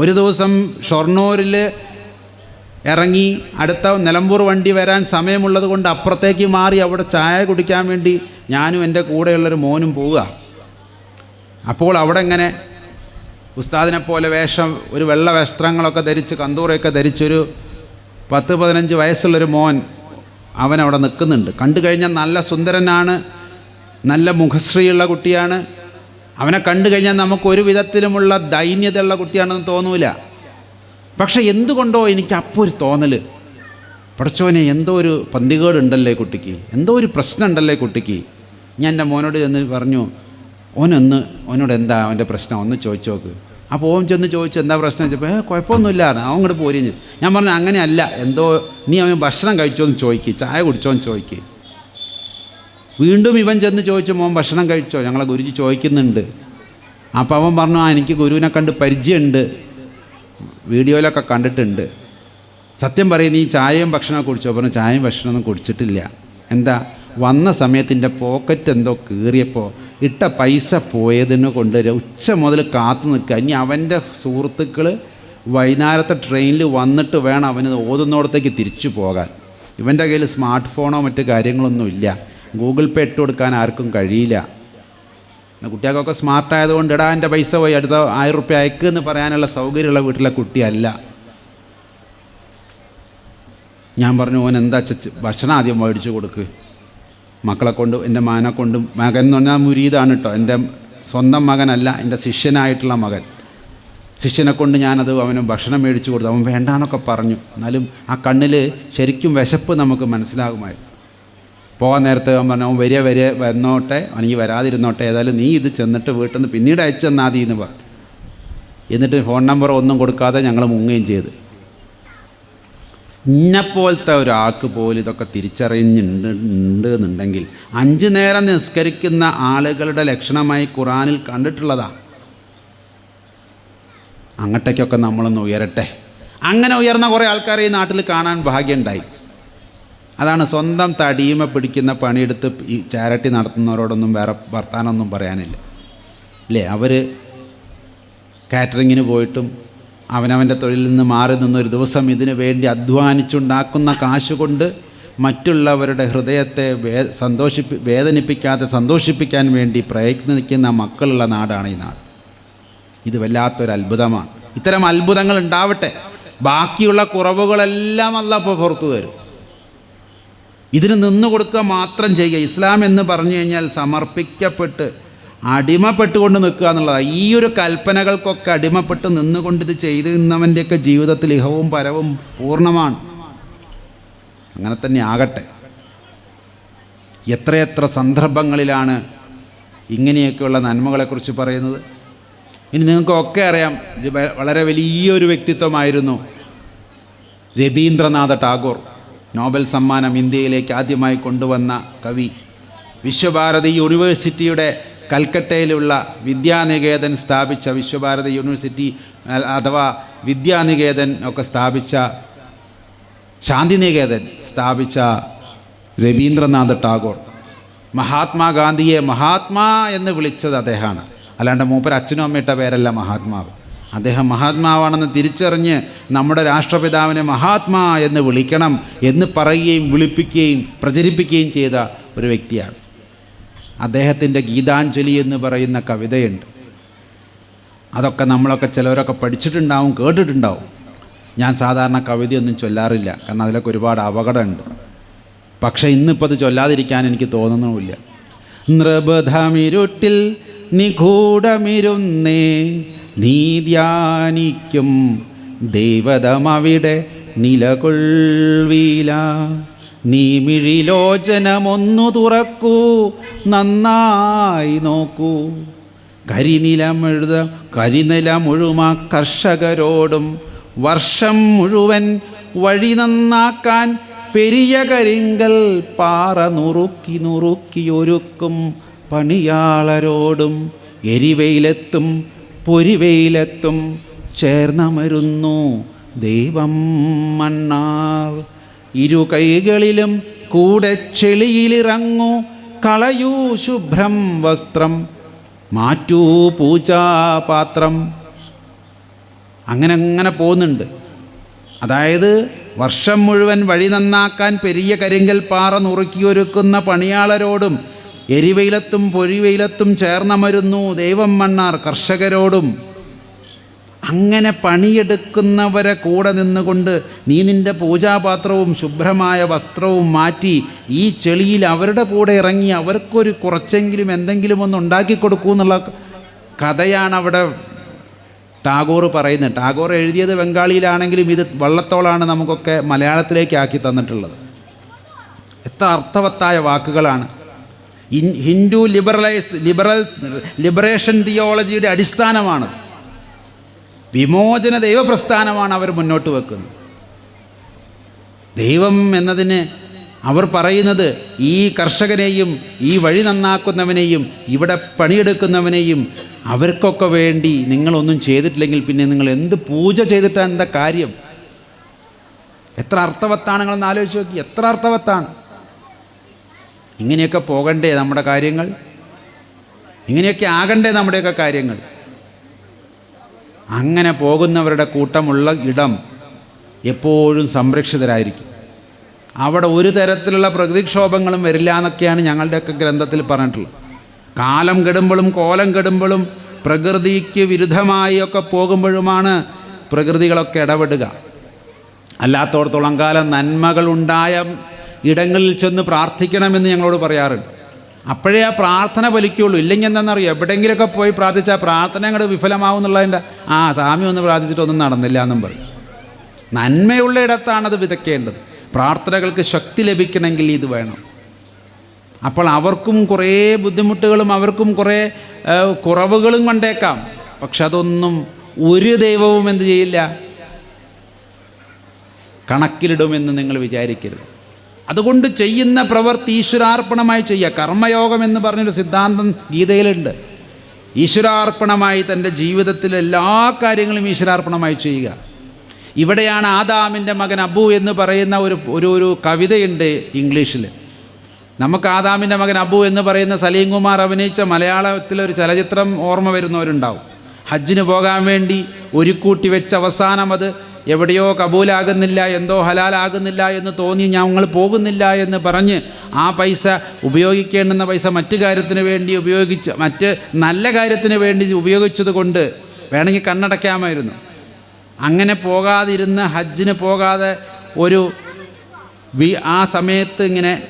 ഒരു ദിവസം ഷൊർണൂരിൽ ഇറങ്ങി അടുത്ത നിലമ്പൂർ വണ്ടി വരാൻ സമയമുള്ളത് കൊണ്ട് അപ്പുറത്തേക്ക് മാറി അവിടെ ചായ കുടിക്കാൻ വേണ്ടി ഞാനും എന്റെ കൂടെയുള്ളൊരു മോനും പോവുക. അപ്പോൾ അവിടെ ഇങ്ങനെ ഉസ്താദിനെ പോലെ വേഷം ഒരു വെള്ള വസ്ത്രങ്ങളൊക്കെ ധരിച്ച് കന്തൂറയൊക്കെ ധരിച്ചൊരു പത്ത് പതിനഞ്ച് വയസ്സുള്ളൊരു മോൻ അവൻ അവിടെ നിൽക്കുന്നുണ്ട്. കണ്ടു കഴിഞ്ഞാൽ നല്ല സുന്ദരനാണ് നല്ല മുഖശ്രീയുള്ള കുട്ടിയാണ്. അവനെ കണ്ടു കഴിഞ്ഞാൽ നമുക്ക് ഒരു വിധത്തിലുമുള്ള ദൈന്യതയുള്ള കുട്ടിയാണെന്ന് തോന്നൂല. പക്ഷെ എന്തുകൊണ്ടോ എനിക്ക് അപ്പോൾ ഒരു തോന്നൽ പഠിച്ചോനെ എന്തോ ഒരു പന്തികേടുണ്ടല്ലേ കുട്ടിക്ക്? എന്തോ ഒരു പ്രശ്നം ഉണ്ടല്ലേ കുട്ടിക്ക്? ഞാൻ എന്റെ മോനോട് ചെന്ന് പറഞ്ഞു ഓനൊന്ന് ഓനോട് എന്താ അവന്റെ പ്രശ്നം? ഒന്ന് ചോദിച്ചു നോക്ക്. അപ്പോൾ ഓൻ ചെന്ന് ചോദിച്ചു എന്താ പ്രശ്നം? വെച്ചപ്പോൾ ഏ കുഴപ്പമൊന്നുമില്ല. അവൻ ഇങ്ങോട്ട് പോരിഞ്ഞ് ഞാൻ പറഞ്ഞു അങ്ങനെയല്ല. എന്തോ നീ അവൻ ഭക്ഷണം കഴിച്ചോ എന്ന് ചോദിക്കുക ചായ കുടിച്ചോ എന്ന് ചോദിക്ക്. വീണ്ടും ഇവൻ ചെന്ന് ചോദിച്ചു മോൻ ഭക്ഷണം കഴിച്ചോ? ഞങ്ങളെ ഗുരുജി ചോദിക്കുന്നുണ്ട്. അപ്പോൾ അവൻ പറഞ്ഞു ആ എനിക്ക് ഗുരുവിനെ കണ്ട് പരിചയമുണ്ട്. വീഡിയോയിലൊക്കെ കണ്ടിട്ടുണ്ട്. സത്യം പറയും നീ ചായയും ഭക്ഷണമൊക്കെ കുടിച്ചോ? പറഞ്ഞു ചായയും ഭക്ഷണമൊന്നും കുടിച്ചിട്ടില്ല. എന്താ വന്ന സമയത്തിന്റെ പോക്കറ്റ് എന്തോ കീറിയപ്പോൾ ഇട്ട പൈസ പോയതിന് കൊണ്ട് ഉച്ച മുതൽ കാത്തു നിൽക്കുക. ഇനി അവന്റെ സുഹൃത്തുക്കൾ വൈകുന്നേരത്തെ ട്രെയിനിൽ വന്നിട്ട് വേണം അവന് ഓതുന്നിടത്തേക്ക് തിരിച്ചു പോകാൻ. ഇവന്റെ കയ്യിൽ സ്മാർട്ട് ഫോണോ മറ്റു കാര്യങ്ങളൊന്നും ഇല്ല. ഗൂഗിൾ പേ ഇട്ട് കൊടുക്കാൻ ആർക്കും കഴിയില്ല. കുട്ടികൾക്കൊക്കെ സ്മാർട്ടായതുകൊണ്ട് ഇടാ എന്റെ പൈസ പോയി അടുത്ത ആയിരം റുപ്യ അയക്ക് എന്ന് പറയാനുള്ള സൗകര്യമുള്ള വീട്ടിലെ കുട്ടിയല്ല. ഞാൻ പറഞ്ഞു ഓൻ എന്താ ചച്ച് ഭക്ഷണം ആദ്യം മേടിച്ചു കൊടുക്ക്. മക്കളെ കൊണ്ട് എന്റെ മകനെ കൊണ്ട് മകൻ എന്ന് പറഞ്ഞാൽ മുരീതാണ് കേട്ടോ എന്റെ സ്വന്തം മകനല്ല എന്റെ ശിഷ്യനായിട്ടുള്ള മകൻ. ശിഷ്യനെ കൊണ്ട് ഞാനത് അവന് ഭക്ഷണം മേടിച്ചു കൊടുത്തു. അവൻ വേണ്ടാന്നൊക്കെ പറഞ്ഞു. എന്നാലും ആ കണ്ണിൽ ശരിക്കും വിശപ്പ് നമുക്ക് മനസ്സിലാകുമായിരുന്നു. പോകാൻ നേരത്തെ അവൻ പറഞ്ഞു അവൻ വരിക വരിക വന്നോട്ടെ അല്ലെങ്കിൽ വരാതിരുന്നോട്ടെ ഏതായാലും നീ ഇത് ചെന്നിട്ട് വീട്ടിൽ നിന്ന് പിന്നീട് അയച്ചു തന്നാൽ മതി എന്ന് പറഞ്ഞു. എന്നിട്ട് ഫോൺ നമ്പർ ഒന്നും കൊടുക്കാതെ ഞങ്ങൾ മുങ്ങുകയും ചെയ്ത്. ഇന്നെപ്പോലത്തെ ഒരാൾക്ക് പോലും ഇതൊക്കെ തിരിച്ചറിഞ്ഞിട്ടുണ്ട് എന്നുണ്ടെങ്കിൽ അഞ്ച് നേരം നിസ്കരിക്കുന്ന ആളുകളുടെ ലക്ഷണമായി ഖുറാനിൽ കണ്ടിട്ടുള്ളതാ. അങ്ങോട്ടേക്കൊക്കെ നമ്മളൊന്ന് ഉയരട്ടെ. അങ്ങനെ ഉയർന്ന കുറേ ആൾക്കാരെ ഈ നാട്ടിൽ കാണാൻ ഭാഗ്യമുണ്ടായി. അതാണ് സ്വന്തം തടിയുമ പിടിക്കുന്ന പണിയെടുത്ത് ഈ ചാരിറ്റി നടത്തുന്നവരോടൊന്നും വേറെ വർത്താനമൊന്നും പറയാനില്ല. അല്ലേ? അവർ കാറ്ററിങ്ങിന് പോയിട്ടും അവനവന്റെ തൊഴിൽ നിന്ന് മാറി നിന്ന് ഒരു ദിവസം ഇതിനു വേണ്ടി അധ്വാനിച്ചുണ്ടാക്കുന്ന കാശ് കൊണ്ട് മറ്റുള്ളവരുടെ ഹൃദയത്തെ വേ സന്തോഷിപ്പി വേദനിപ്പിക്കാതെ സന്തോഷിപ്പിക്കാൻ വേണ്ടി പ്രയത്നിക്കുന്ന മക്കളുള്ള നാടാണ് ഈ നാട്. ഇത് വല്ലാത്തൊരു അത്ഭുതമാണ്. ഇത്തരം അത്ഭുതങ്ങൾ ഉണ്ടാവട്ടെ. ബാക്കിയുള്ള കുറവുകളെല്ലാം അല്ല ഇപ്പോൾ പുറത്തു വരും ഇതിന് നിന്ന് കൊടുക്കുക മാത്രം ചെയ്യുക. ഇസ്ലാം എന്ന് പറഞ്ഞു കഴിഞ്ഞാൽ സമർപ്പിക്കപ്പെട്ട് അടിമപ്പെട്ടുകൊണ്ട് നിൽക്കുക എന്നുള്ളതാണ് ഈ ഒരു കൽപ്പനകൾക്കൊക്കെ അടിമപ്പെട്ട് നിന്നുകൊണ്ട് ഇത് ചെയ്തു നിന്നവന്റെയൊക്കെ ജീവിതത്തിൽ ഇഹവും പരവും പൂർണമാണ്. അങ്ങനെ തന്നെ ആകട്ടെ. എത്രയെത്ര സന്ദർഭങ്ങളിലാണ് ഇങ്ങനെയൊക്കെയുള്ള നന്മകളെക്കുറിച്ച് പറയുന്നത്. ഇനി നിങ്ങൾക്കൊക്കെ അറിയാം ഇത് വളരെ വലിയൊരു വ്യക്തിത്വമായിരുന്നു രവീന്ദ്രനാഥ ടാഗോർ. നോബൽ സമ്മാനം ഇന്ത്യയിലേക്ക് ആദ്യമായി കൊണ്ടുവന്ന കവി. വിശ്വഭാരതി യൂണിവേഴ്സിറ്റിയുടെ കൽക്കട്ടയിലുള്ള വിദ്യാനികേതൻ സ്ഥാപിച്ച വിശ്വഭാരതി യൂണിവേഴ്സിറ്റി അഥവാ വിദ്യാനികേതൻ ഒക്കെ സ്ഥാപിച്ച ശാന്തിനികേതൻ സ്ഥാപിച്ച രവീന്ദ്രനാഥ് ടാഗോർ. മഹാത്മാഗാന്ധിയെ മഹാത്മാ എന്ന് വിളിച്ചത് അദ്ദേഹമാണ്. അല്ലാണ്ട് മൂപ്പർ അച്ഛനും അമ്മയിട്ട പേരല്ല മഹാത്മാവ്. അദ്ദേഹം മഹാത്മാവാണെന്ന് തിരിച്ചറിഞ്ഞ് നമ്മുടെ രാഷ്ട്രപിതാവിനെ മഹാത്മാ എന്ന് വിളിക്കണം എന്ന് പറയുകയും വിളിപ്പിക്കുകയും പ്രചരിപ്പിക്കുകയും ചെയ്ത ഒരു വ്യക്തിയാണ്. അദ്ദേഹത്തിന്റെ ഗീതാഞ്ജലി എന്ന് പറയുന്ന കവിതയുണ്ട്. അതൊക്കെ നമ്മളൊക്കെ ചിലവരൊക്കെ പഠിച്ചിട്ടുണ്ടാവും കേട്ടിട്ടുണ്ടാവും. ഞാൻ സാധാരണ കവിതയൊന്നും ചൊല്ലാറില്ല കാരണം അതിലൊക്കെ ഒരുപാട് അപകടമുണ്ട്. പക്ഷേ ഇന്നിപ്പോൾ അത് ചൊല്ലാതിരിക്കാൻ എനിക്ക് തോന്നുന്നുമില്ല. നൃപഥമിരുട്ടിൽ നിഗൂഢമിരുന്നേ നീ ധ്യാനിക്കും ദൈവതമവിടെ നിലകൊള്ളീല നീ മിഴിലോചനമൊന്നു തുറക്കൂ നന്നായി നോക്കൂ. കരിനിലമെഴുത കരിനിലമുഴുമ കർഷകരോടും വർഷം മുഴുവൻ വഴി നന്നാക്കാൻ പെരിയ കരിങ്കൽ പാറ നുറുക്കി നുറുക്കി ഒരുക്കും പണിയാളരോടും എരിവെയിലെത്തും പൊരിവെയിലെത്തും ചേർന്നമരുന്നു ദൈവം മണ്ണാർ. ഇരു കൈകളിലും കൂടെ ചെളിയിലിറങ്ങൂ കളയൂ ശുഭ്രം വസ്ത്രം. മാറ്റൂ പൂജാപാത്രം. അങ്ങനെ അങ്ങനെ പോകുന്നുണ്ട്. അതായത് വർഷം മുഴുവൻ വഴി നന്നാക്കാൻ പെരിയ കരിങ്കൽ പാറ നുറുക്കിയൊരുക്കുന്ന പണിയാളരോടും എരിവെയിലത്തും പൊരിവെയിലത്തും ചേർന്നമരുന്നു ദൈവം മണ്ണാർ കർഷകരോടും. അങ്ങനെ പണിയെടുക്കുന്നവരെ കൂടെ നിന്നുകൊണ്ട് നീ നിന്റെ പൂജാപാത്രവും ശുഭ്രമായ വസ്ത്രവും മാറ്റി ഈ ചെളിയിൽ അവരുടെ കൂടെ ഇറങ്ങി അവർക്കൊരു കുറച്ചെങ്കിലും എന്തെങ്കിലും ഒന്ന് ഉണ്ടാക്കി കൊടുക്കൂ എന്നുള്ള കഥയാണ് അവിടെ ടാഗോർ പറയുന്നത്. ടാഗോർ എഴുതിയത് ബംഗാളിയിലാണെങ്കിലും ഇത് വള്ളത്തോളാണ് നമുക്കൊക്കെ മലയാളത്തിലേക്ക് ആക്കി തന്നിട്ടുള്ളത്. എത്ര അർത്ഥവത്തായ വാക്കുകളാണ്. In Hindu liberalise liberal liberation തിയോളജിയുടെ അടിസ്ഥാനമാണ്. വിമോചന ദൈവപ്രസ്ഥാനമാണ് അവർ മുന്നോട്ട് വെക്കുന്നത്. ദൈവം എന്നതിന് അവർ പറയുന്നത് ഈ കർഷകനെയും ഈ വഴി നന്നാക്കുന്നവനെയും ഇവിടെ പണിയെടുക്കുന്നവനെയും അവർക്കൊക്കെ വേണ്ടി നിങ്ങളൊന്നും ചെയ്തിട്ടില്ലെങ്കിൽ പിന്നെ നിങ്ങൾ എന്ത് പൂജ ചെയ്തിട്ടാണ് എന്താ കാര്യം? എത്ര അർത്ഥവത്താണ് നിങ്ങളൊന്ന് ആലോചിച്ച് നോക്കി. എത്ര അർത്ഥവത്താണ്? ഇങ്ങനെയൊക്കെ പോകണ്ടേ നമ്മുടെ കാര്യങ്ങൾ? ഇങ്ങനെയൊക്കെ ആകണ്ടേ നമ്മുടെയൊക്കെ കാര്യങ്ങൾ? അങ്ങനെ പോകുന്നവരുടെ കൂട്ടമുള്ള ഇടം എപ്പോഴും സംരക്ഷിതരായിരിക്കും. അവിടെ ഒരു തരത്തിലുള്ള പ്രകൃതിക്ഷോഭങ്ങളും വരില്ല എന്നൊക്കെയാണ് ഞങ്ങളുടെയൊക്കെ ഗ്രന്ഥത്തിൽ പറഞ്ഞിട്ടുള്ളത്. കാലം കെടുമ്പോഴും കോലം കെടുമ്പോഴും പ്രകൃതിക്ക് വിരുദ്ധമായി ഒക്കെ പോകുമ്പോഴുമാണ് പ്രകൃതികളൊക്കെ ഇടപെടുക. അല്ലാത്തോടത്തോളം കാലം നന്മകളുണ്ടായ ഇടങ്ങളിൽ ചെന്ന് പ്രാർത്ഥിക്കണമെന്ന് ഞങ്ങളോട് പറയാറുണ്ട്. അപ്പോഴേ ആ പ്രാർത്ഥന ഫലിക്കുള്ളൂ. ഇല്ലെങ്കിൽ എന്താണെന്നറിയോ? എവിടെയെങ്കിലുമൊക്കെ പോയി പ്രാർത്ഥിച്ചാൽ പ്രാർത്ഥന അങ്ങോട്ട് വിഫലമാവും എന്നുള്ളതിന്റെ ആ സ്വാമി ഒന്ന് പ്രാർത്ഥിച്ചിട്ടൊന്നും നടന്നില്ല എന്നും പറയും നന്മയുള്ള ഇടത്താണത് വിതയ്ക്കേണ്ടത്. പ്രാർത്ഥനകൾക്ക് ശക്തി ലഭിക്കണമെങ്കിൽ ഇത് വേണം. അപ്പോൾ അവർക്കും കുറേ ബുദ്ധിമുട്ടുകളും അവർക്കും കുറേ കുറവുകളും കണ്ടേക്കാം. പക്ഷെ അതൊന്നും ഒരു ദൈവവും എന്ത് ചെയ്യില്ല? കണക്കിലിടുമെന്ന് നിങ്ങൾ വിചാരിക്കരുത്. അതുകൊണ്ട് ചെയ്യുന്ന പ്രവൃത്തി ഈശ്വരാർപ്പണമായി ചെയ്യുക. കർമ്മയോഗം എന്ന് പറഞ്ഞൊരു സിദ്ധാന്തം ഗീതയിലുണ്ട്. ഈശ്വരാർപ്പണമായി തന്റെ ജീവിതത്തിലെ എല്ലാ കാര്യങ്ങളും ഈശ്വരാർപ്പണമായി ചെയ്യുക. ഇവിടെയാണ് ആദാമിന്റെ മകൻ അബു എന്ന് പറയുന്ന ഒരു ഒരു ഒരു കവിതയുണ്ട് ഇംഗ്ലീഷിൽ നമുക്ക് ആദാമിന്റെ മകൻ അബു എന്ന് പറയുന്ന സലീം കുമാർ അഭിനയിച്ച മലയാളത്തിലൊരു ചലച്ചിത്രം ഓർമ്മ വരുന്നവരുണ്ടാവും. ഹജ്ജിന് പോകാൻ വേണ്ടി ഒരുക്കൂട്ടി വെച്ച അവസാനം അത് എവിടെയോ കബൂലാകുന്നില്ല എന്തോ ഹലാലാകുന്നില്ല എന്ന് തോന്നി ഞങ്ങൾ പോകുന്നില്ല എന്ന് പറഞ്ഞ് ആ പൈസ ഉപയോഗിക്കേണ്ടുന്ന പൈസ മറ്റു കാര്യത്തിന് വേണ്ടി ഉപയോഗിച്ച് മറ്റ് നല്ല കാര്യത്തിന് വേണ്ടി ഉപയോഗിച്ചത് കൊണ്ട് വേണമെങ്കിൽ കണ്ണടയ്ക്കാമായിരുന്നു. അങ്ങനെ പോകാതിരുന്ന് ഹജ്ജിന് പോകാതെ ഒരു വി ആ സമയത്ത് ഇങ്ങനെ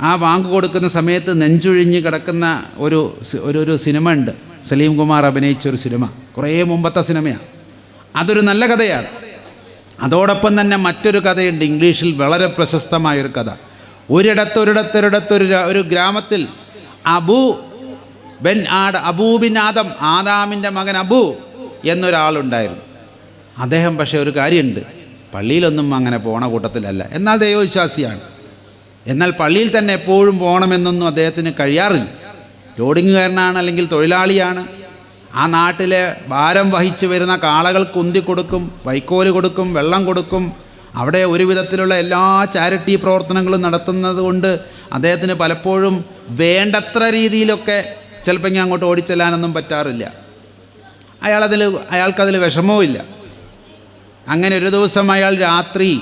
ആ വാങ്ക് കൊടുക്കുന്ന സമയത്ത് നെഞ്ചുഴിഞ്ഞ് കിടക്കുന്ന ഒരു ഒരു സിനിമ ഉണ്ട്. സലീം കുമാർ അഭിനയിച്ച ഒരു സിനിമ. കുറേ മുമ്പത്തെ സിനിമയാണ്. അതൊരു നല്ല കഥയാണ്. അതോടൊപ്പം തന്നെ മറ്റൊരു കഥയുണ്ട്. ഇംഗ്ലീഷിൽ വളരെ പ്രശസ്തമായൊരു കഥ. ഒരിടത്ത് ഒരിടത്ത് ഒരിടത്ത് ഒരു ഗ്രാമത്തിൽ അബു ബെൻ ആഡ് അബൂബിൻ ആദം ആദാമിന്റെ മകൻ അബു എന്നൊരാളുണ്ടായിരുന്നു. അദ്ദേഹം പക്ഷേ ഒരു കാര്യമുണ്ട്. പള്ളിയിലൊന്നും അങ്ങനെ പോണ കൂട്ടത്തിലല്ല. എന്നാൽ ദൈവവിശ്വാസിയാണ് എന്നാൽ പള്ളിയിൽ തന്നെ എപ്പോഴും പോകണമെന്നൊന്നും അദ്ദേഹത്തിന് കഴിയാറില്ല. ലോഡിങ്ങുകാരനാണ് അല്ലെങ്കിൽ തൊഴിലാളിയാണ്. ആ നാട്ടിലെ ഭാരം വഹിച്ചു വരുന്ന കാളകൾ കുന്തി കൊടുക്കും വൈക്കോൽ കൊടുക്കും വെള്ളം കൊടുക്കും. അവിടെ ഒരു വിധത്തിലുള്ള എല്ലാ ചാരിറ്റി പ്രവർത്തനങ്ങളും നടത്തുന്നത് കൊണ്ട് അദ്ദേഹത്തിന് പലപ്പോഴും വേണ്ടത്ര രീതിയിലൊക്കെ ചിലപ്പോൾ ഇങ്ങനെ അങ്ങോട്ട് ഓടിച്ചെല്ലാനൊന്നും പറ്റാറില്ല. അയാളതിൽ അയാൾക്കതിൽ വിഷമവും ഇല്ല. അങ്ങനെ ഒരു ദിവസം അയാൾ രാത്രി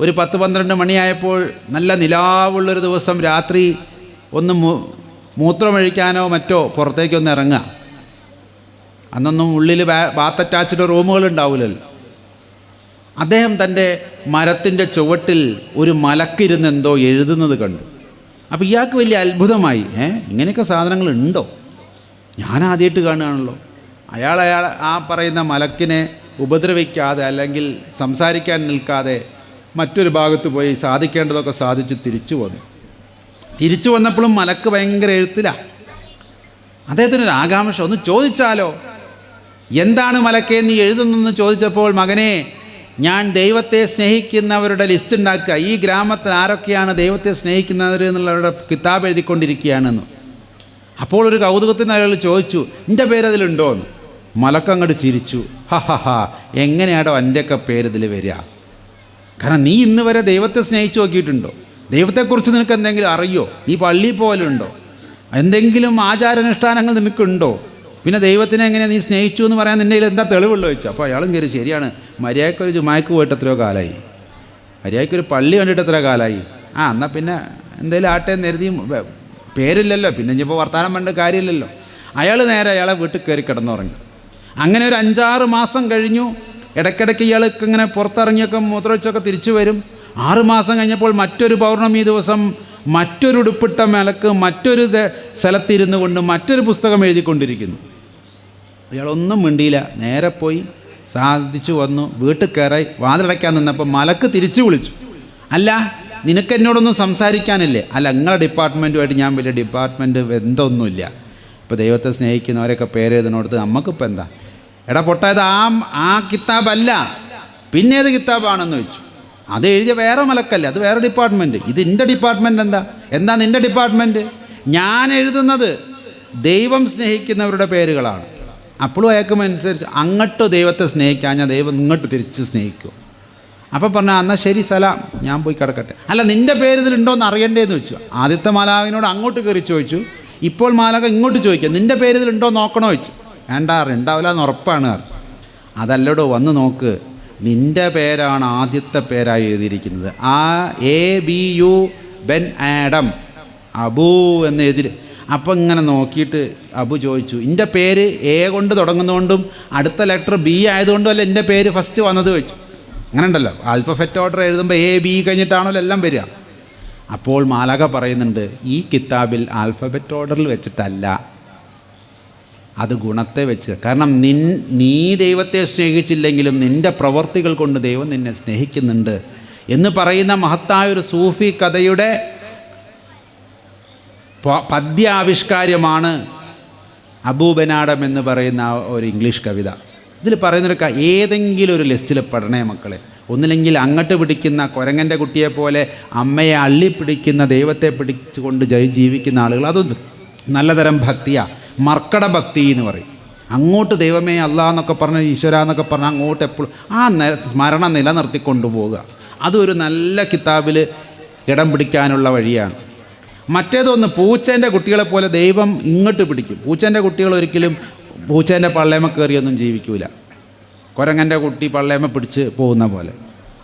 ഒരു പത്ത് പന്ത്രണ്ട് മണിയായപ്പോൾ നല്ല നിലാവുള്ളൊരു ദിവസം രാത്രി ഒന്ന് മൂത്രമൊഴിക്കാനോ മറ്റോ പുറത്തേക്കൊന്ന് ഇറങ്ങുക. അന്നൊന്നും ഉള്ളിൽ ബാത്ത് അറ്റാച്ച്ഡ് റൂമുകൾ ഉണ്ടാവില്ലല്ലോ അദ്ദേഹം തന്റെ മരത്തിന്റെ ചുവട്ടിൽ ഒരു മലക്കിരുന്ന് എന്തോ എഴുതുന്നത് കണ്ടു. അപ്പോൾ ഇയാൾക്ക് വലിയ അത്ഭുതമായി ഏ ഇങ്ങനെയൊക്കെ സാധനങ്ങൾ ഉണ്ടോ ഞാൻ ആദ്യമായിട്ട് കാണുകയാണല്ലോ. അയാൾ അയാൾ ആ പറയുന്ന മലക്കിനെ ഉപദ്രവിക്കാതെ അല്ലെങ്കിൽ സംസാരിക്കാൻ നിൽക്കാതെ മറ്റൊരു ഭാഗത്ത് പോയി സാധിക്കേണ്ടതൊക്കെ സാധിച്ച് തിരിച്ചു വന്നു. തിരിച്ചു വന്നപ്പോഴും മലക്ക് ഭയങ്കര എഴുത്തിലാണ് അദ്ദേഹത്തിനൊരു ആകാംക്ഷ ഒന്ന് ചോദിച്ചാലോ? എന്താണ് മലക്കേ നീ എഴുതുന്നെന്ന് ചോദിച്ചപ്പോൾ മകനെ ഞാൻ ദൈവത്തെ സ്നേഹിക്കുന്നവരുടെ ലിസ്റ്റ് ഉണ്ടാക്കുക. ഈ ഗ്രാമത്തിൽ ആരൊക്കെയാണ് ദൈവത്തെ സ്നേഹിക്കുന്നവർ എന്നുള്ളവരുടെ കിതാബ് എഴുതിക്കൊണ്ടിരിക്കുകയാണെന്ന്. അപ്പോൾ ഒരു കൗതുകത്തിന് അയാൾ ചോദിച്ചു എന്റെ പേരതിലുണ്ടോ? എന്ന്. മലക്കങ്ങോട്ട് ചിരിച്ചു. ഹ ഹ ഹ എങ്ങനെയാടോ എന്റെയൊക്കെ പേരിതിൽ വരിക. കാരണം നീ ഇന്ന് വരെ ദൈവത്തെ സ്നേഹിച്ചു നോക്കിയിട്ടുണ്ടോ? ദൈവത്തെക്കുറിച്ച് നിനക്ക് എന്തെങ്കിലും അറിയോ? നീ പള്ളിയിൽ പോലുണ്ടോ എന്തെങ്കിലും ആചാരാനുഷ്ഠാനങ്ങൾ നിനക്കുണ്ടോ? പിന്നെ ദൈവത്തിനെ എങ്ങനെ നീ സ്നേഹിച്ചു എന്ന് പറയാൻ നിന്നെ എന്താ തെളിവുള്ളൂ ചോദിച്ചു? അപ്പോൾ അയാളും കയറി ശരിയാണ്. മര്യാദക്കൊരു ജുമായ്ക്ക് പോയിട്ട് എത്രയോ കാലമായി മര്യാദക്കൊരു പള്ളി കണ്ടിട്ട് എത്ര കാലമായി ആ എന്നാൽ പിന്നെ എന്തേലും ആട്ടെ നിരതി പേരില്ലല്ലോ. പിന്നെ ഇനിയിപ്പോൾ വർത്തമാനം പണ്ട് കാര്യമില്ലല്ലോ. അയാൾ നേരെ അയാളെ വീട്ടിൽ കയറി കിടന്നുറങ്ങി. അങ്ങനെ ഒരു അഞ്ചാറ് മാസം കഴിഞ്ഞു. ഇടയ്ക്കിടയ്ക്ക് ഇയാൾക്ക് ഇങ്ങനെ പുറത്തിറങ്ങിയൊക്കെ മൂത്രവെച്ചൊക്കെ തിരിച്ചു വരും. ആറ് മാസം കഴിഞ്ഞപ്പോൾ മറ്റൊരു പൗർണമി ദിവസം മറ്റൊരു ഉടുപ്പിട്ട മേലക്ക് മറ്റൊരു സ്ഥലത്തിരുന്നു കൊണ്ട് മറ്റൊരു പുസ്തകം എഴുതിക്കൊണ്ടിരിക്കുന്നു. അയാളൊന്നും മിണ്ടിയില്ല. നേരെ പോയി സാധിച്ചു വന്നു. വീട്ടിൽ കയറി വാതിലടയ്ക്കാൻ നിന്നപ്പോൾ മലക്ക് തിരിച്ചു വിളിച്ചു. അല്ല നിനക്ക് എന്നോടൊന്നും സംസാരിക്കാനില്ലേ? അല്ല നിങ്ങളെ ഡിപ്പാർട്ട്മെന്റുമായിട്ട് ഞാൻ വലിയ ഡിപ്പാർട്ട്മെന്റ് എന്തൊന്നുമില്ല ഇപ്പോൾ ദൈവത്തെ സ്നേഹിക്കുന്നവരൊക്കെ പേര് എഴുതുന്നിടത്ത് നമുക്കിപ്പോൾ എന്താ? എടാ പൊട്ടായത് ആ ആ കിതാബല്ല. പിന്നെ ഏത് കിതാബാണെന്ന് ചോദിച്ചു. അത് എഴുതിയ വേറെ മലക്കല്ല അത് വേറെ ഡിപ്പാർട്ട്മെന്റ്. ഇത് എന്റെ ഡിപ്പാർട്ട്മെന്റ് എന്താ? എന്താ നിന്റെ ഡിപ്പാർട്ട്മെന്റ്? ഞാൻ എഴുതുന്നത് ദൈവം സ്നേഹിക്കുന്നവരുടെ പേരുകളാണ്. അപ്പോഴും അയാൾക്ക് അനുസരിച്ച് അങ്ങോട്ട് ദൈവത്തെ സ്നേഹിക്കാൻ ഞാൻ ദൈവം ഇങ്ങോട്ട് തിരിച്ച് സ്നേഹിക്കും. അപ്പോൾ പറഞ്ഞാൽ എന്നാൽ ശരി സലാം. ഞാൻ പോയി കിടക്കട്ടെ. അല്ല നിന്റെ പേര് ഇതിലുണ്ടോ എന്ന് അറിയണ്ടേന്ന് വെച്ചു ആദ്യത്തെ മാലാവിനോട് അങ്ങോട്ട് കയറി ചോദിച്ചു. ഇപ്പോൾ മാലാക ഇങ്ങോട്ട് ചോദിക്കുക നിന്റെ പേര് ഇതിലുണ്ടോ നോക്കണോ? ചോദിച്ചു. വേണ്ട ഉണ്ടാവില്ല എന്ന് ഉറപ്പാണ്. അതല്ലടോ വന്ന് നോക്ക്. നിന്റെ പേരാണ് ആദ്യത്തെ പേരായി എഴുതിയിരിക്കുന്നത്. ആ A B U Ben Adhem Abou എന്ന് എഴുതി അപ്പം ഇങ്ങനെ നോക്കിയിട്ട് അബു ചോദിച്ചു എന്റെ പേര് എ കൊണ്ട് തുടങ്ങുന്നതുകൊണ്ടും അടുത്ത ലെറ്റർ ബി ആയതുകൊണ്ടും അല്ല എന്റെ പേര് ഫസ്റ്റ് വന്നത്? ചോദിച്ചു. അങ്ങനെ ഉണ്ടല്ലോ ആൽഫഫറ്റ് ഓർഡർ എഴുതുമ്പോൾ എ ബി കഴിഞ്ഞിട്ടാണല്ലോ എല്ലാം വരിക? അപ്പോൾ മാലക പറയുന്നുണ്ട് ഈ കിതാബിൽ ആൽഫബറ്റ് ഓർഡറിൽ വെച്ചിട്ടല്ല. അത് ഗുണത്തെ വെച്ച്. കാരണം നിൻ നീ ദൈവത്തെ സ്നേഹിച്ചില്ലെങ്കിലും നിന്റെ പ്രവർത്തികൾ കൊണ്ട് ദൈവം നിന്നെ സ്നേഹിക്കുന്നുണ്ട്. എന്ന് പറയുന്ന മഹത്തായ ഒരു സൂഫി കഥയുടെ പദ്യാവിഷ്കാര്യമാണ് അബൂബനാടം എന്ന് പറയുന്ന ഒരു ഇംഗ്ലീഷ് കവിത. ഇതിൽ പറയുന്നൊരു ഏതെങ്കിലും ഒരു ലിസ്റ്റിൽ പെടണേ മക്കളെ. ഒന്നില്ലെങ്കിൽ അങ്ങോട്ട് പിടിക്കുന്ന കുരങ്ങന്റെ കുട്ടിയെ പോലെ അമ്മയെ അള്ളിപ്പിടിക്കുന്ന ദൈവത്തെ പിടിച്ചുകൊണ്ട് ജയി ജീവിക്കുന്ന ആളുകൾ അത് നല്ലതരം ഭക്തിയാണ് മർക്കട ഭക്തി എന്ന് പറയും. അങ്ങോട്ട് ദൈവമേ അല്ല എന്നൊക്കെ പറഞ്ഞ് ഈശ്വര എന്നൊക്കെ പറഞ്ഞ് അങ്ങോട്ട് എപ്പോഴും ആ സ്മരണ നിലനിർത്തി കൊണ്ടുപോവുക അതൊരു നല്ല കിതാബിൽ ഇടം പിടിക്കാനുള്ള വഴിയാണ്. മറ്റേതൊന്ന് പൂച്ചേന്റെ കുട്ടികളെ പോലെ ദൈവം ഇങ്ങോട്ട് പിടിക്കും. പൂച്ചേന്റെ കുട്ടികൾ ഒരിക്കലും പൂച്ചേന്റെ പള്ളേമ കയറിയൊന്നും ജീവിക്കൂല. കുരങ്ങന്റെ കുട്ടി പള്ളേമ പിടിച്ച് പോകുന്ന പോലെ.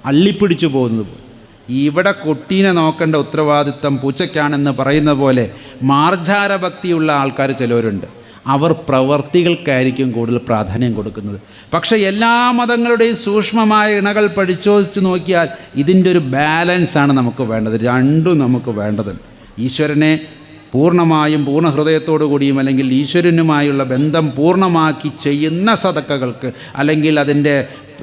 അള്ളിപ്പിടിച്ച് പോകുന്നത് പോലെ. ഇവിടെ കുട്ടീനെ നോക്കേണ്ട ഉത്തരവാദിത്തം പൂച്ചയ്ക്കാണെന്ന് പറയുന്ന പോലെ മാർജാര ഭക്തിയുള്ള ആൾക്കാർ ചിലവരുണ്ട്. അവർ പ്രവർത്തികൾക്കായിരിക്കും കൂടുതൽ പ്രാധാന്യം കൊടുക്കുന്നത്. പക്ഷേ എല്ലാ മതങ്ങളുടെയും സൂക്ഷ്മമായ ഇണകൾ പഠിച്ചോദിച്ച് നോക്കിയാൽ ഇതിന്റെ ഒരു ബാലൻസാണ് നമുക്ക് വേണ്ടത്. രണ്ടും നമുക്ക് വേണ്ടത് ഈശ്വരനെ പൂർണമായും പൂർണ ഹൃദയത്തോടു കൂടിയും അല്ലെങ്കിൽ ഈശ്വരനുമായുള്ള ബന്ധം പൂർണമാക്കി ചെയ്യുന്ന സതക്കകൾക്ക് അല്ലെങ്കിൽ അതിന്റെ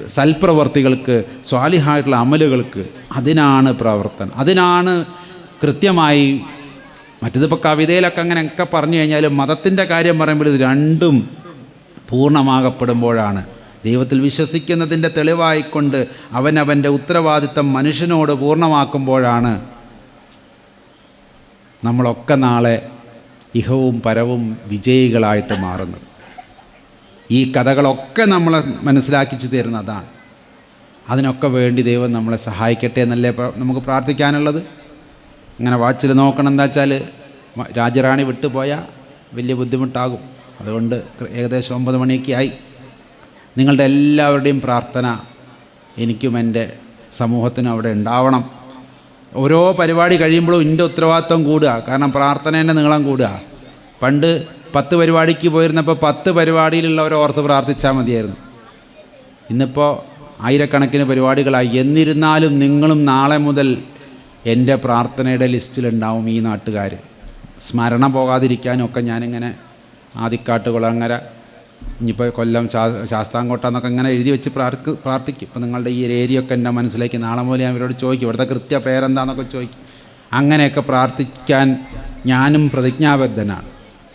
സൽപ്രവർത്തികൾക്ക് സ്വാലിഹായിട്ടുള്ള അമലുകൾക്ക് അതിനാണ് പ്രവർത്തനം. അതിനാണ് കൃത്യമായി മറ്റിതിപ്പോൾ കവിതയിലൊക്കെ അങ്ങനെയൊക്കെ പറഞ്ഞു കഴിഞ്ഞാലും മതത്തിന്റെ കാര്യം പറയുമ്പോൾ ഇത് രണ്ടും പൂർണമാകപ്പെടുമ്പോഴാണ്. ദൈവത്തിൽ വിശ്വസിക്കുന്നതിന്റെ തെളിവായിക്കൊണ്ട് അവനവന്റെ ഉത്തരവാദിത്തം മനുഷ്യനോട് പൂർണമാക്കുമ്പോഴാണ് നമ്മളൊക്കെ നാളെ ഇഹവും പരവും വിജയികളായിട്ട് മാറുന്നത് ഈ കഥകളൊക്കെ നമ്മളെ മനസ്സിലാക്കിച്ചു തരുന്ന അതാണ്. അതിനൊക്കെ വേണ്ടി ദൈവം നമ്മളെ സഹായിക്കട്ടെ എന്നല്ലേ നമുക്ക് പ്രാർത്ഥിക്കാനുള്ളത്? അങ്ങനെ വാച്ചിൽ നോക്കണം എന്താ വെച്ചാൽ രാജറാണി വിട്ടുപോയാൽ വലിയ ബുദ്ധിമുട്ടാകും. അതുകൊണ്ട് ഏകദേശം ഒമ്പത് മണിയൊക്കെ ആയി. നിങ്ങളുടെ എല്ലാവരുടെയും പ്രാർത്ഥന എനിക്കും എന്റെ സമൂഹത്തിനും അവിടെ ഉണ്ടാവണം. ഓരോ പരിപാടി കഴിയുമ്പോഴും എന്റെ ഉത്തരവാദിത്വം കൂടുക. കാരണം പ്രാർത്ഥന പ്രാർത്ഥനേന്റെ നീളം കൂടുക. പണ്ട് പത്ത് പരിപാടിക്ക് പോയിരുന്നപ്പോൾ പത്ത് പരിപാടിയിലുള്ളവരെ ഓർത്ത് പ്രാർത്ഥിച്ചാൽ മതിയായിരുന്നു. ഇന്നിപ്പോൾ ആയിരക്കണക്കിന് പരിപാടികളായി. എന്നിരുന്നാലും നിങ്ങളും നാളെ മുതൽ എന്റെ പ്രാർത്ഥനയുടെ ലിസ്റ്റിലുണ്ടാവും ഈ നാട്ടുകാർ സ്മരണ പോകാതിരിക്കാനൊക്കെ ഞാനിങ്ങനെ ആദിക്കാട്ട് കുളങ്ങര ഇനിയിപ്പോൾ കൊല്ലം ശാസ്താംകോട്ട എന്നൊക്കെ ഇങ്ങനെ എഴുതി വെച്ച് പ്രാർത്ഥ പ്രാർത്ഥിക്കും. ഇപ്പോൾ നിങ്ങളുടെ ഈ ഏരിയ ഒക്കെ എന്റെ മനസ്സിലേക്ക് നാളെ മുതൽ ഞാൻ ഇവരോട് ചോദിക്കും. ഇവിടുത്തെ കൃത്യ പേരെന്താണെന്നൊക്കെ ചോദിക്കും. അങ്ങനെയൊക്കെ പ്രാർത്ഥിക്കാൻ ഞാനും പ്രതിജ്ഞാബദ്ധനാണ്.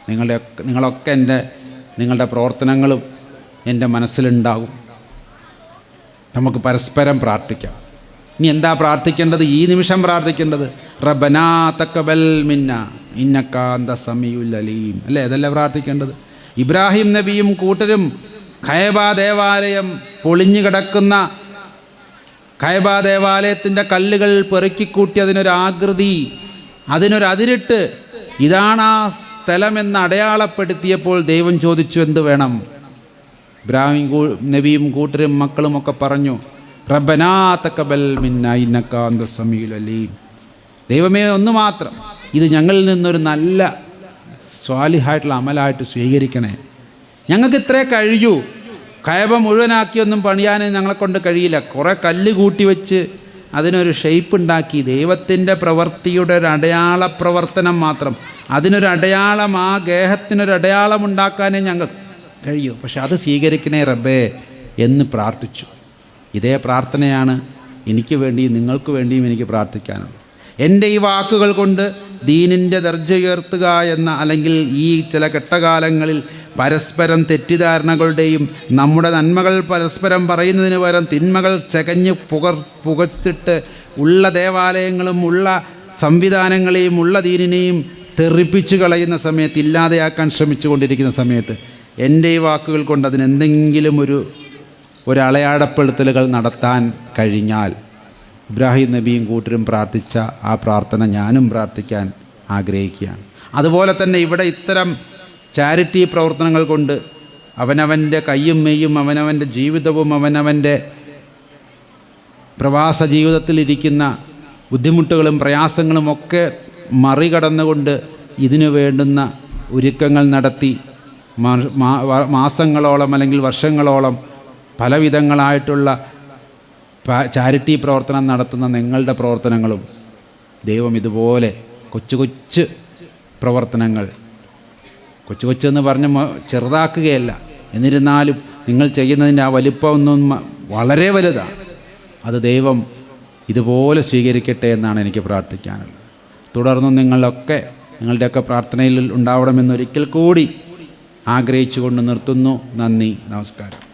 നിങ്ങളുടെ നിങ്ങളൊക്കെ എന്റെ നിങ്ങളുടെ പ്രവർത്തനങ്ങളും എന്റെ മനസ്സിലുണ്ടാകും. നമുക്ക് പരസ്പരം പ്രാർത്ഥിക്കാം. ഇനി എന്താ പ്രാർത്ഥിക്കേണ്ടത്? ഈ നിമിഷം പ്രാർത്ഥിക്കേണ്ടത് റബനാ തക്കബൽ മിന്ന ഇന്നക്കാന്ത സമീഉൽ അലീം അല്ലേ? അതല്ലേ പ്രാർത്ഥിക്കേണ്ടത്? ഇബ്രാഹിം നബിയും കൂട്ടരും ഖയബ ദേവാലയം പൊളിഞ്ഞു കിടക്കുന്ന ഖയബ ദേവാലയത്തിന്റെ കല്ലുകൾ പെറുക്കിക്കൂട്ടി അതിനൊരാകൃതി അതിനൊരതിരിട്ട് ഇതാണ് ആ സ്ഥലമെന്ന് അടയാളപ്പെടുത്തിയപ്പോൾ ദൈവം ചോദിച്ചു എന്ത് വേണം? ഇബ്രാഹിം നബിയും കൂട്ടരും മക്കളും ഒക്കെ പറഞ്ഞു റബ്ബനാ തക്കബൽ മിന്ന ദൈവമേ ഒന്ന് മാത്രം. ഇത് ഞങ്ങളിൽ നിന്നൊരു നല്ല സ്വാലിഹായിട്ടുള്ള അമലായിട്ട് സ്വീകരിക്കണേ. ഞങ്ങൾക്ക് ഇത്രേ കഴിയൂ. കയവ മുഴുവനാക്കിയൊന്നും പണിയാൻ ഞങ്ങളെ കൊണ്ട് കഴിയില്ല. കുറേ കല്ല് കൂട്ടി വെച്ച് അതിനൊരു ഷെയ്പ്പ് ഉണ്ടാക്കി. ദൈവത്തിന്റെ പ്രവൃത്തിയുടെ ഒരു അടയാള പ്രവർത്തനം മാത്രം. അതിനൊരു അടയാളം ആ ഗേഹത്തിനൊരു അടയാളം ഉണ്ടാക്കാനേ ഞങ്ങൾ കഴിയൂ. പക്ഷെ അത് സ്വീകരിക്കണേ റബ്ബേ എന്ന് പ്രാർത്ഥിച്ചു. ഇതേ പ്രാർത്ഥനയാണ് എനിക്ക് വേണ്ടിയും നിങ്ങൾക്ക് വേണ്ടിയും എനിക്ക് പ്രാർത്ഥിക്കാനുള്ളത്. എന്റെ ഈ വാക്കുകൾ കൊണ്ട് ദീനിന്റെ ദർജ ഉയർത്തുക എന്ന അല്ലെങ്കിൽ ഈ ചില ഘട്ടകാലങ്ങളിൽ പരസ്പരം തെറ്റിദ്ധാരണകളുടെയും നമ്മുടെ നന്മകൾ പരസ്പരം പറയുന്നതിന് പകരം തിന്മകൾ ചകഞ്ഞ് പുകർ പുകത്തിട്ട് ഉള്ള ദേവാലയങ്ങളും ഉള്ള സംവിധാനങ്ങളെയും ഉള്ള ദീനിനെയും തെറിപ്പിച്ചു കളയുന്ന സമയത്ത് ഇല്ലാതെയാക്കാൻ ശ്രമിച്ചു കൊണ്ടിരിക്കുന്ന സമയത്ത് എന്റെ ഈ വാക്കുകൾ കൊണ്ട് അതിനെന്തെങ്കിലും ഒരു ഒരളയാടപ്പെടുത്തലുകൾ നടത്താൻ കഴിഞ്ഞാൽ ഇബ്രാഹിം നബിയും കൂട്ടരും പ്രാർത്ഥിച്ച ആ പ്രാർത്ഥന ഞാനും പ്രാർത്ഥിക്കാൻ ആഗ്രഹിക്കുകയാണ്. അതുപോലെ തന്നെ ഇവിടെ ഇത്തരം ചാരിറ്റി പ്രവർത്തനങ്ങൾ കൊണ്ട് അവനവന്റെ കയ്യും മെയ്യും അവനവന്റെ ജീവിതവും അവനവന്റെ പ്രവാസ ജീവിതത്തിലിരിക്കുന്ന ബുദ്ധിമുട്ടുകളും പ്രയാസങ്ങളും ഒക്കെ മറികടന്നുകൊണ്ട് ഇതിനു വേണ്ടുന്ന ഒരുക്കങ്ങൾ നടത്തി മാസങ്ങളോളം അല്ലെങ്കിൽ വർഷങ്ങളോളം പലവിധങ്ങളായിട്ടുള്ള ചാരിറ്റി പ്രവർത്തനം നടത്തുന്ന നിങ്ങളുടെ പ്രവർത്തനങ്ങളും ദൈവം ഇതുപോലെ കൊച്ചു കൊച്ചു പ്രവർത്തനങ്ങൾ കൊച്ചു കൊച്ചെന്ന് പറഞ്ഞ് ചെറുതാക്കുകയല്ല. എന്നിരുന്നാലും നിങ്ങൾ ചെയ്യുന്നതിന്റെ ആ വലിപ്പമൊന്നും വളരെ വലുതാണ് അത് ദൈവം ഇതുപോലെ സ്വീകരിക്കട്ടെ എന്നാണ് എനിക്ക് പ്രാർത്ഥിക്കാനുള്ളത്. തുടർന്നും നിങ്ങളൊക്കെ നിങ്ങളുടെയൊക്കെ പ്രാർത്ഥനയിൽ ഉണ്ടാവണമെന്നൊരിക്കൽ കൂടി ആഗ്രഹിച്ചുകൊണ്ട് നിർത്തുന്നു. നന്ദി നമസ്കാരം.